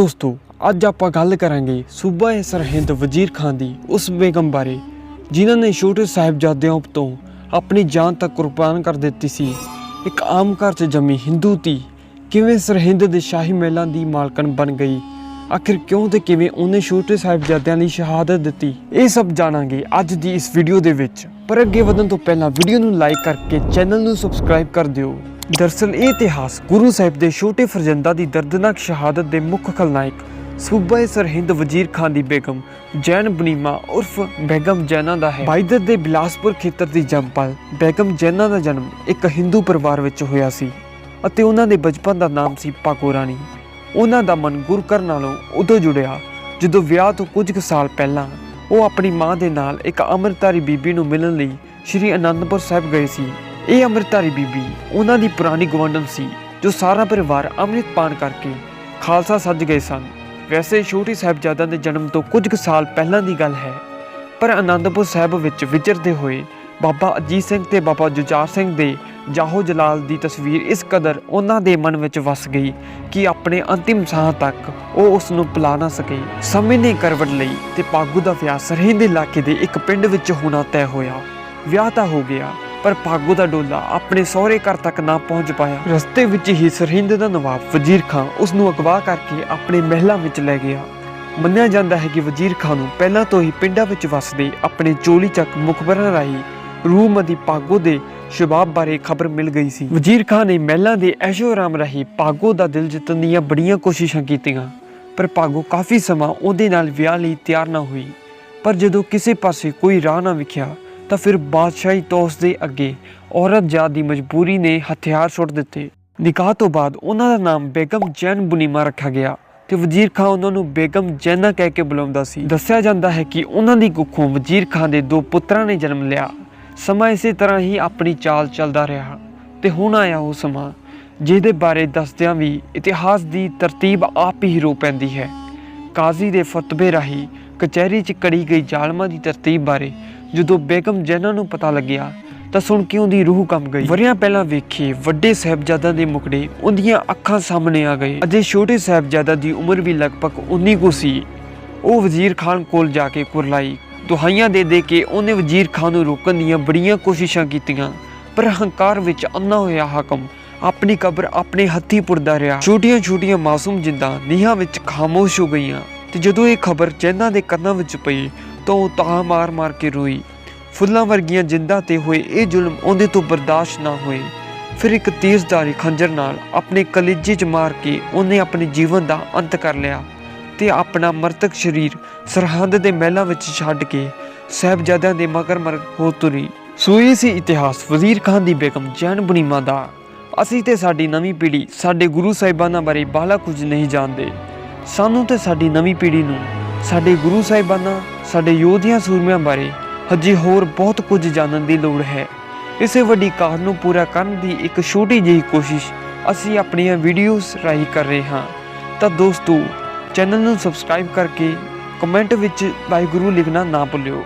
ਦੋਸਤੋ, ਅੱਜ ਆਪਾਂ ਗੱਲ ਕਰਾਂਗੇ ਸੂਬਾ ਸਰਹਿੰਦ ਵਜ਼ੀਰ ਖਾਨ ਦੀ ਉਸ ਬੇਗਮ ਬਾਰੇ, ਜਿਨ੍ਹਾਂ ਨੇ ਛੋਟੇ ਸਾਹਿਬਜ਼ਾਦਿਆਂ ਤੋਂ ਆਪਣੀ ਜਾਨ ਤੱਕ ਕੁਰਬਾਨ ਕਰ ਦਿੱਤੀ ਸੀ। ਇੱਕ ਆਮ ਘਰ 'ਚ ਜੰਮੀ ਹਿੰਦੂ ਤੀ ਕਿਵੇਂ ਸਰਹਿੰਦ ਦੇ ਸ਼ਾਹੀ ਮਹਿਲਾਂ ਦੀ ਮਾਲਕਣ ਬਣ ਗਈ? ਆਖਿਰ ਕਿਉਂ ਤੇ ਕਿਵੇਂ ਉਹਨੇ ਛੋਟੇ ਸਾਹਿਬਜ਼ਾਦਿਆਂ ਲਈ ਸ਼ਹਾਦਤ ਦਿੱਤੀ? ਇਹ ਸਭ ਜਾਣਾਂਗੇ ਅੱਜ ਦੀ ਇਸ ਵੀਡੀਓ ਦੇ ਵਿੱਚ। ਪਰ ਅੱਗੇ ਵਧਣ ਤੋਂ ਪਹਿਲਾਂ ਵੀਡੀਓ ਨੂੰ ਲਾਈਕ ਕਰਕੇ ਚੈਨਲ ਨੂੰ ਸਬਸਕ੍ਰਾਈਬ ਕਰ ਦਿਓ। ਦਰਸਲ ਇਹ ਇਤਿਹਾਸ ਗੁਰੂ ਸਾਹਿਬ ਦੇ ਛੋਟੇ ਫਰਜ਼ੰਦਾ ਦੀ ਦਰਦਨਾਕ ਸ਼ਹਾਦਤ ਦੇ ਮੁੱਖ ਖਲਨਾਇਕ, ਸੂਬਾ ਸਰਹਿੰਦ ਵਜ਼ੀਰ ਖਾਨ ਦੀ ਬੇਗਮ, ਜੈਨ ਬਨੀਮਾ ਉਰਫ ਬੇਗਮ ਜੈਨਾ ਦਾ ਹੈ। ਬਾਈਦਰ ਦੇ ਬਿਲਾਸਪੁਰ ਖੇਤਰ ਦੀ ਜੰਪਲ ਬੇਗਮ ਜੈਨਾ ਦਾ ਜਨਮ ਇੱਕ ਹਿੰਦੂ ਪਰਿਵਾਰ ਵਿੱਚ ਹੋਇਆ ਸੀ ਅਤੇ ਉਹਨਾਂ ਦੇ ਬਚਪਨ ਦਾ ਨਾਮ ਸੀ ਪਾਕੋ ਰਾਣੀ। ਉਹਨਾਂ ਦਾ ਮਨ ਗੁਰਕਰ ਨਾਲੋਂ ਉਦੋਂ ਜੁੜਿਆ ਜਦੋਂ ਵਿਆਹ ਤੋਂ ਕੁਝ ਕੁ ਸਾਲ ਪਹਿਲਾਂ ਉਹ ਆਪਣੀ ਮਾਂ ਦੇ ਨਾਲ ਇੱਕ ਅੰਮ੍ਰਿਤਧਾਰੀ ਬੀਬੀ ਨੂੰ ਮਿਲਣ ਲਈ ਸ਼੍ਰੀ ਅਨੰਦਪੁਰ ਸਾਹਿਬ ਗਏ ਸੀ। ਇਹ ਅੰਮ੍ਰਿਤਧਾਰੀ ਬੀਬੀ, ਉਹਨਾਂ ਦੀ ਪੁਰਾਣੀ ਗਵੰਡਨ ਸੀ, ਜੋ ਸਾਰਾ ਪਰਿਵਾਰ ਅੰਮ੍ਰਿਤ ਪਾਨ ਕਰਕੇ ਖਾਲਸਾ ਸੱਜ ਗਏ ਸਨ। ਵੈਸੇ ਛੋਟੀ ਸਾਹਿਬਜ਼ਾਦਿਆਂ ਦੇ ਜਨਮ ਤੋਂ ਕੁਝ ਕੁ ਸਾਲ ਪਹਿਲਾਂ ਦੀ ਗੱਲ ਹੈ, ਪਰ ਆਨੰਦਪੁਰ ਸਾਹਿਬ ਵਿੱਚ ਵਿਚਰਦੇ ਹੋਏ ਬਾਬਾ ਅਜੀਤ ਸਿੰਘ ਤੇ ਬਾਬਾ ਜੁਝਾਰ ਸਿੰਘ ਦੇ ਜਾਹੋ ਜਲਾਲ ਦੀ ਤਸਵੀਰ ਇਸ ਕਦਰ ਉਹਨਾਂ ਦੇ ਮਨ ਵਿੱਚ ਵਸ ਗਈ ਕਿ ਆਪਣੇ ਅੰਤਿਮ ਸਾਹ ਤੱਕ ਉਹ ਉਸ ਨੂੰ ਭੁਲਾ ਨਾ ਸਕੇ। ਸਮੇਂ ਨੇ ਕਰਵਟ ਲਈ ਤੇ ਪਾਗੂ ਦਾ ਵਿਆਹ ਸਰਹਿੰਦ ਇਲਾਕੇ ਦੇ ਇੱਕ ਪਿੰਡ ਵਿੱਚ ਹੋਣਾ ਤੈਅ ਹੋਇਆ। ਵਿਆਹ ਤਾਂ ਹੋ ਗਿਆ ਪਰ ਭਾਗੋ ਦਾ ਡੋਲਾ ਆਪਣੇ ਸਹੁਰੇ ਘਰ ਤੱਕ ਨਾ ਪਹੁੰਚ ਪਾਇਆ। ਰਸਤੇ ਵਿੱਚ ਹੀ ਸਰਹਿੰਦ ਦਾ ਨਵਾਬ ਵਜ਼ੀਰ ਖਾਨ ਉਸ ਨੂੰ ਅਗਵਾ ਕਰਕੇ ਆਪਣੇ ਮਹਿਲਾਂ ਵਿੱਚ ਲੈ ਗਿਆ। ਮੰਨਿਆ ਜਾਂਦਾ ਹੈ ਕਿ ਵਜ਼ੀਰ ਖਾਨ ਨੂੰ ਪਹਿਲਾਂ ਤੋਂ ਹੀ ਪਿੰਡਾਂ ਵਿੱਚ ਵਸਦੇ ਆਪਣੇ ਚੋਲੀ ਚੱਕ ਮੁਖਬਰਾਂ ਰਾਹੀਂ ਰੂਹਮਦੀ ਪਾਗੋ ਦੇ ਸ਼ਬਾਬ ਬਾਰੇ ਖਬਰ ਮਿਲ ਗਈ ਸੀ। ਵਜ਼ੀਰ ਖਾਨ ਨੇ ਮਹਿਲਾਂ ਦੇ ਐਸ਼ੋ ਆਰਾਮ ਰਾਹੀਂ ਪਾਗੋ ਦਾ ਦਿਲ ਜਿੱਤਣ ਦੀਆਂ ਬੜੀਆਂ ਕੋਸ਼ਿਸ਼ਾਂ ਕੀਤੀਆਂ, ਪਰ ਪਾਗੋ ਕਾਫੀ ਸਮਾਂ ਉਹਦੇ ਨਾਲ ਵਿਆਹ ਲਈ ਤਿਆਰ ਨਾ ਹੋਈ। ਪਰ ਜਦੋਂ ਕਿਸੇ ਪਾਸੇ ਕੋਈ ਰਾਹ ਨਾ ਵਿਖਿਆ ਤਾਂ ਫਿਰ ਬਾਦਸ਼ਾਹੀ ਤੋਸ ਦੇ ਅੱਗੇ ਔਰਤ ਜਾਤ ਦੀ ਮਜਬੂਰੀ ਨੇ ਹਥਿਆਰ ਸੁੱਟ ਦਿੱਤੇ। ਨਿਕਾਹ ਤੋਂ ਬਾਅਦ ਉਹਨਾਂ ਦਾ ਨਾਮ ਬੇਗਮ ਜੈਨ ਬੁਨੀਮਾ ਰੱਖਿਆ ਗਿਆ ਤੇ ਵਜ਼ੀਰ ਖਾਨ ਉਹਨਾਂ ਨੂੰ ਬੇਗਮ ਜੈਨਾ ਕਹਿ ਕੇ ਬੁਲਾਉਂਦਾ ਸੀ। ਦੱਸਿਆ ਜਾਂਦਾ ਹੈ ਕਿ ਉਹਨਾਂ ਦੀ ਕੁੱਖੋਂ ਵਜ਼ੀਰ ਖਾਨ ਦੇ ਦੋ ਪੁੱਤਰਾਂ ਨੇ ਜਨਮ ਲਿਆ। ਸਮਾਂ ਇਸੇ ਤਰ੍ਹਾਂ ਹੀ ਆਪਣੀ ਚਾਲ ਚੱਲਦਾ ਰਿਹਾ ਤੇ ਹੁਣ ਆਇਆ ਉਹ ਸਮਾਂ, ਜਿਹਦੇ ਬਾਰੇ ਦੱਸਦਿਆਂ ਵੀ ਇਤਿਹਾਸ ਦੀ ਤਰਤੀਬ ਆਪ ਹੀ ਰੋ ਪੈਂਦੀ ਹੈ। ਕਾਜ਼ੀ ਦੇ ਫਤਵੇ ਰਾਹੀਂ ਕਚਹਿਰੀ 'ਚ ਕੜੀ ਗਈ ਜ਼ਾਲਮਾਂ ਦੀ ਤਰਤੀਬ ਬਾਰੇ ਜਦੋਂ ਬੇਗਮ ਜੈਨਾ ਨੂੰ ਪਤਾ ਲੱਗਿਆ ਤਾਂ ਸੁਣ ਕੇ ਉਹਦੀ ਰੂਹ ਕੰਬ ਗਈ। ਵਰਿਆਂ ਪਹਿਲਾਂ ਵੇਖੇ ਵੱਡੇ ਸਾਹਿਬਜ਼ਾਦਿਆਂ ਦੇ ਮੁਕੜੇ ਉਹਦੀਆਂ ਅੱਖਾਂ ਸਾਹਮਣੇ ਆ ਗਏ। ਅਜੇ ਛੋਟੇ ਸਾਹਿਬਜ਼ਾਦਾ ਦੀ ਉਮਰ ਵੀ ਲਗਭਗ 19 ਕੁ ਸੀ। ਉਹ ਵਜ਼ੀਰ ਖਾਨ ਕੋਲ ਜਾ ਕੇ ਕੁਰਲਾਈ ਦੁਹਾਈਆਂ ਦੇ ਦੇ ਕੇ ਉਹਨੇ ਵਜ਼ੀਰ ਖਾਨ ਨੂੰ ਰੋਕਣ ਦੀਆਂ ਬੜੀਆਂ ਕੋਸ਼ਿਸ਼ਾਂ ਕੀਤੀਆਂ। ਪਰ ਹੰਕਾਰ ਵਿੱਚ ਅੰਨਾ ਹੋਇਆ ਹਾਕਮ ਆਪਣੀ ਕਬਰ ਆਪਣੇ ਹੱਥੀ ਪੁਰਦਾ ਰਿਹਾ। ਛੋਟੀਆਂ-ਛੋਟੀਆਂ ਮਾਸੂਮ ਜਿੰਦਾਂ ਨੀਹਾਂ ਵਿੱਚ ਖਾਮੋਸ਼ ਹੋ ਗਈਆਂ ਤੇ ਜਦੋਂ ਇਹ ਖਬਰ ਚੈਨਾ ਦੇ ਕੰਨਾਂ ਵਿੱਚ ਪਈ ਤਾਂ ਉਹ ਤਾਹ ਮਾਰ-ਮਾਰ ਕੇ ਰੋਈ। ਫੁੱਲਾਂ ਵਰਗੀਆਂ ਜਿੰਦਾਂ ਤੇ ਹੋਏ, ਇਹ ਜ਼ੁਲਮ ਉਹਦੇ ਤੋਂ ਬਰਦਾਸ਼ਤ ਨਾ ਹੋਏ। ਫਿਰ ਇੱਕ ਤੇਜ਼ਧਾਰੀ ਖੰਜਰ ਨਾਲ ਆਪਣੇ ਕਲੇਜੇ 'ਚ ਮਾਰ ਕੇ ਉਹਨੇ ਆਪਣੇ ਜੀਵਨ ਦਾ ਅੰਤ ਕਰ ਲਿਆ ਤੇ ਆਪਣਾ ਮਰਤਕ ਸਰੀਰ ਸਰਹੰਦ ਦੇ ਮਹਿਲਾਂ ਵਿੱਚ ਛੱਡ ਕੇ ਸਾਹਿਬਜ਼ਾਦਿਆਂ ਦੇ ਮਗਰ-ਮਗਰ ਹੋ ਤੁਰੀ। ਸੋ ਸੀ ਇਤਿਹਾਸ, ਵਜ਼ੀਰ ਖਾਨ ਦੀ ਬੇਗਮ ਜੈਨ ਬੁਨੀਮਾ ਦਾ। ਅਸੀਂ ਤੇ ਸਾਡੀ ਨਵੀਂ ਪੀੜ੍ਹੀ ਸਾਡੇ ਗੁਰੂ ਸਾਹਿਬਾਨਾਂ ਬਾਰੇ ਬਾਹਲਾ ਕੁਝ ਨਹੀਂ ਜਾਣਦੇ। ਸਾਨੂੰ ਤੇ ਸਾਡੀ ਨਵੀਂ ਪੀੜ੍ਹੀ ਨੂੰ ਸਾਡੇ ਗੁਰੂ ਸਾਹਿਬਾਨਾਂ, ਸਾਡੇ ਯੋਧਿਆਂ ਸੂਰਮਿਆਂ ਬਾਰੇ ਹਜੇ ਹੋਰ ਬਹੁਤ ਕੁਝ ਜਾਣਨ ਦੀ ਲੋੜ ਹੈ। ਇਸੇ ਵੱਡੀ ਕਾਰ ਨੂੰ ਪੂਰਾ ਕਰਨ ਦੀ ਇੱਕ ਛੋਟੀ ਜਿਹੀ ਕੋਸ਼ਿਸ਼ ਅਸੀਂ ਆਪਣੀਆਂ ਵੀਡੀਓਜ਼ ਰਾਹੀਂ ਕਰ ਰਹੇ ਹਾਂ। ਤਾਂ ਦੋਸਤੋ, ਚੈਨਲ ਨੂੰ ਸਬਸਕ੍ਰਾਈਬ ਕਰਕੇ ਕਮੈਂਟ ਵਿੱਚ ਵਾਹਿਗੁਰੂ ਲਿਖਣਾ ਨਾ ਭੁੱਲਿਓ।